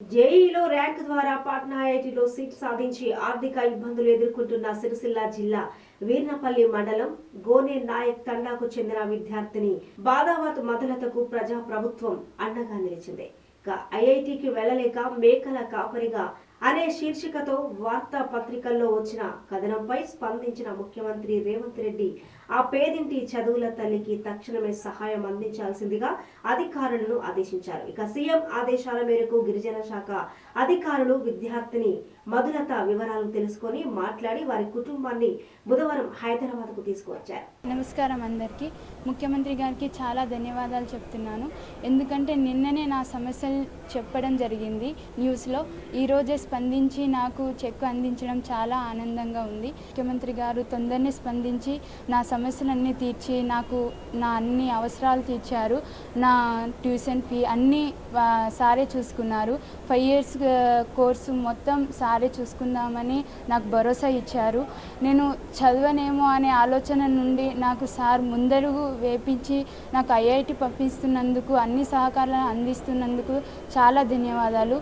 జేఈలో rank ద్వారా పాట్నా ఐఐటిలో seat సాధించి ఆర్థిక ఇబ్బందులు ఎదుర్కొంటున్న సిరిసిల్ల జిల్లా వీర్నపల్లి మండలం గోనే నాయక్ తండాకు చెందిన విద్యార్థిని బాదావత్ మదలతకు ప్రజా ప్రభుత్వం అండగా నిలిచింది. ఐఐటికి వెళ్ళలేక మేకల కాపరిగా అనే శీర్షికతో వార్తా పత్రికల్లో వచ్చిన కథనంపై స్పందించిన ముఖ్యమంత్రి రేవంత్ రెడ్డి ఆ పేదింటి చదువుల తల్లికి తక్షణమే సహాయం అందించాల్సిందిగా అధికారులను ఆదేశించారు. ఇక సీఎం ఆదేశాల మేరకు గిరిజన శాఖ అధికారులు విద్యార్థిని మధురత వివరాలు తెలుసుకొని మాట్లాడి వారి కుటుంబాన్ని బుధవారం హైదరాబాద్కు తీసుకువచ్చారు. నమస్కారం అందరికీ. ముఖ్యమంత్రి గారికి చాలా ధన్యవాదాలు చెప్తున్నాను. ఎందుకంటే నిన్ననే నా సమస్యలు చెప్పడం జరిగింది న్యూస్లో. ఈరోజే స్పందించి నాకు చెక్ అందించడం చాలా ఆనందంగా ఉంది. ముఖ్యమంత్రి గారు తొందరనే స్పందించి నా సమస్యలన్నీ తీర్చి నాకు నా అన్ని అవసరాలు తీర్చారు. నా ట్యూషన్ ఫీ అన్నీ సారే చూసుకున్నారు. ఫైవ్ ఇయర్స్ కోర్సు మొత్తం సారే చూసుకుందామని నాకు భరోసా ఇచ్చారు. నేను చదవనేమో అనే ఆలోచన నుండి నాకు సార్ ముందరుగు వేపించి నాకు ఐఐటి పంపిస్తున్నందుకు అన్ని సహకారాలను అందిస్తున్నందుకు చాలా ధన్యవాదాలు.